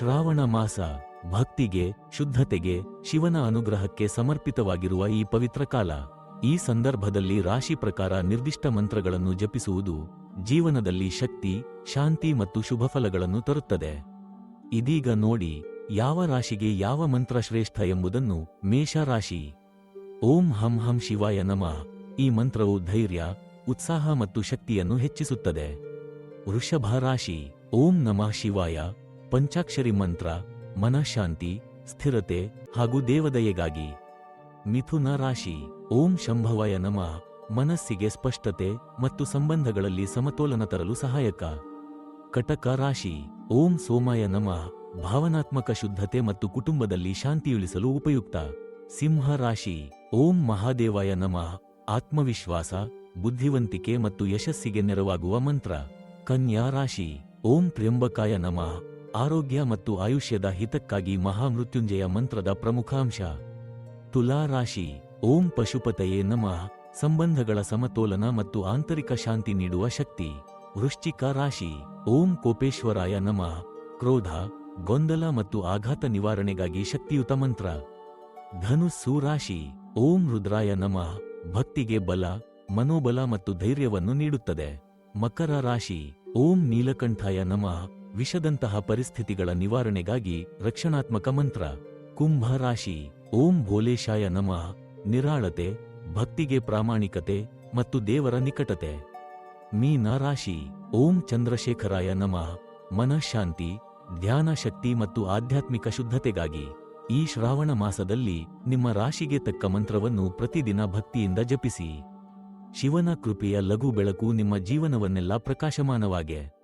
ಶ್ರಾವಣ ಮಾಸ ಭಕ್ತಿಗೆ, ಶುದ್ಧತೆಗೆ, ಶಿವನ ಅನುಗ್ರಹಕ್ಕೆ ಸಮರ್ಪಿತವಾಗಿರುವ ಈ ಪವಿತ್ರ ಕಾಲ. ಈ ಸಂದರ್ಭದಲ್ಲಿ ರಾಶಿ ಪ್ರಕಾರ ನಿರ್ದಿಷ್ಟ ಮಂತ್ರಗಳನ್ನು ಜಪಿಸುವುದು ಜೀವನದಲ್ಲಿ ಶಕ್ತಿ, ಶಾಂತಿ ಮತ್ತು ಶುಭಫಲಗಳನ್ನು ತರುತ್ತದೆ. ಇದೀಗ ನೋಡಿ, ಯಾವ ರಾಶಿಗೆ ಯಾವ ಮಂತ್ರ ಶ್ರೇಷ್ಠ ಎಂಬುದನ್ನು ಮೇಷ ರಾಶಿ ಓಂ ಹಂ ಹಂ ಶಿವಾಯ ನಮಃ. ಈ ಮಂತ್ರವು ಧೈರ್ಯ, ಉತ್ಸಾಹ ಮತ್ತು ಶಕ್ತಿಯನ್ನು ಹೆಚ್ಚಿಸುತ್ತದೆ. ವೃಷಭ ರಾಶಿ, ಓಂ ನಮಃ ಶಿವಾಯ. ಪಂಚಾಕ್ಷರಿ ಮಂತ್ರ, ಮನಃಶಾಂತಿ, ಸ್ಥಿರತೆ ಹಾಗೂ ದೇವದಯೆಗಾಗಿ. ಮಿಥುನ ರಾಶಿ, ಓಂ ಶಂಭವಾಯ ನಮ, ಮನಸ್ಸಿಗೆ ಸ್ಪಷ್ಟತೆ ಮತ್ತು ಸಂಬಂಧಗಳಲ್ಲಿ ಸಮತೋಲನ ತರಲು ಸಹಾಯಕ. ಕಟಕ ರಾಶಿ, ಓಂ ಸೋಮಾಯ ನಮ, ಭಾವನಾತ್ಮಕ ಶುದ್ಧತೆ ಮತ್ತು ಕುಟುಂಬದಲ್ಲಿ ಶಾಂತಿಯುಳಿಸಲು ಉಪಯುಕ್ತ. ಸಿಂಹ ರಾಶಿ, ಓಂ ಮಹಾದೇವಾಯ ನಮ, ಆತ್ಮವಿಶ್ವಾಸ, ಬುದ್ಧಿವಂತಿಕೆ ಮತ್ತು ಯಶಸ್ಸಿಗೆ ನೆರವಾಗುವ ಮಂತ್ರ. ಕನ್ಯಾ ರಾಶಿ, ಓಂ ತ್ರ್ಯಂಬಕಾಯ ನಮಃ ಆರೋಗ್ಯ ಮತ್ತು ಆಯುಷ್ಯದ ಹಿತಕ್ಕಾಗಿ ಮಹಾಮೃತ್ಯುಂಜಯ ಮಂತ್ರದ ಪ್ರಮುಖಾಂಶ ತುಲಾ ರಾಶಿ, ಓಂ ಪಶುಪತಯೇ ನಮಃ, ಸಂಬಂಧಗಳ ಸಮತೋಲನ ಮತ್ತು ಆಂತರಿಕ ಶಾಂತಿ ನೀಡುವ ಶಕ್ತಿ. ವೃಶ್ಚಿಕ ರಾಶಿ, ಓಂ ಕೋಪೇಶ್ವರಾಯ ನಮಃ, ಕ್ರೋಧ, ಗೊಂದಲ ಮತ್ತು ಆಘಾತ ನಿವಾರಣೆಗಾಗಿ ಶಕ್ತಿಯುತ ಮಂತ್ರ. ಧನುಸ್ಸು ರಾಶಿ, ಓಂ ರುದ್ರಾಯ ನಮಃ, ಭಕ್ತಿಗೆ ಬಲ, ಮನೋಬಲ ಮತ್ತು ಧೈರ್ಯವನ್ನು ನೀಡುತ್ತದೆ. ಮಕರ ರಾಶಿ, ಓಂ ನೀಲಕಂಠಾಯ ನಮಃ ವಿಷದಂತಹ ಪರಿಸ್ಥಿತಿಗಳ ನಿವಾರಣೆಗಾಗಿ ರಕ್ಷಣಾತ್ಮಕ ಮಂತ್ರ. ಕುಂಭ ರಾಶಿ. ಓಂ ಭೋಲೇಶಾಯ ನಮಃ. ನಿರಾಳತೆ, ಭಕ್ತಿಗೆ ಪ್ರಾಮಾಣಿಕತೆ ಮತ್ತು ದೇವರ ನಿಕಟತೆ. ಮೀನ ರಾಶಿ. ಓಂ ಚಂದ್ರಶೇಖರಾಯ ನಮಃ. ಮನಃಶಾಂತಿ ಧ್ಯಾನ ಶಕ್ತಿ ಮತ್ತು ಆಧ್ಯಾತ್ಮಿಕ ಶುದ್ಧತೆಗಾಗಿ ಈ ಶ್ರಾವಣ ಮಾಸದಲ್ಲಿ ನಿಮ್ಮ ರಾಶಿಗೆ ತಕ್ಕ ಮಂತ್ರವನ್ನು ಪ್ರತಿದಿನ ಭಕ್ತಿಯಿಂದ ಜಪಿಸಿ. ಶಿವನ ಕೃಪೆಯ ಲಘು ಬೆಳಕು ನಿಮ್ಮ ಜೀವನವನ್ನೆಲ್ಲ ಪ್ರಕಾಶಮಾನವಾಗೆ.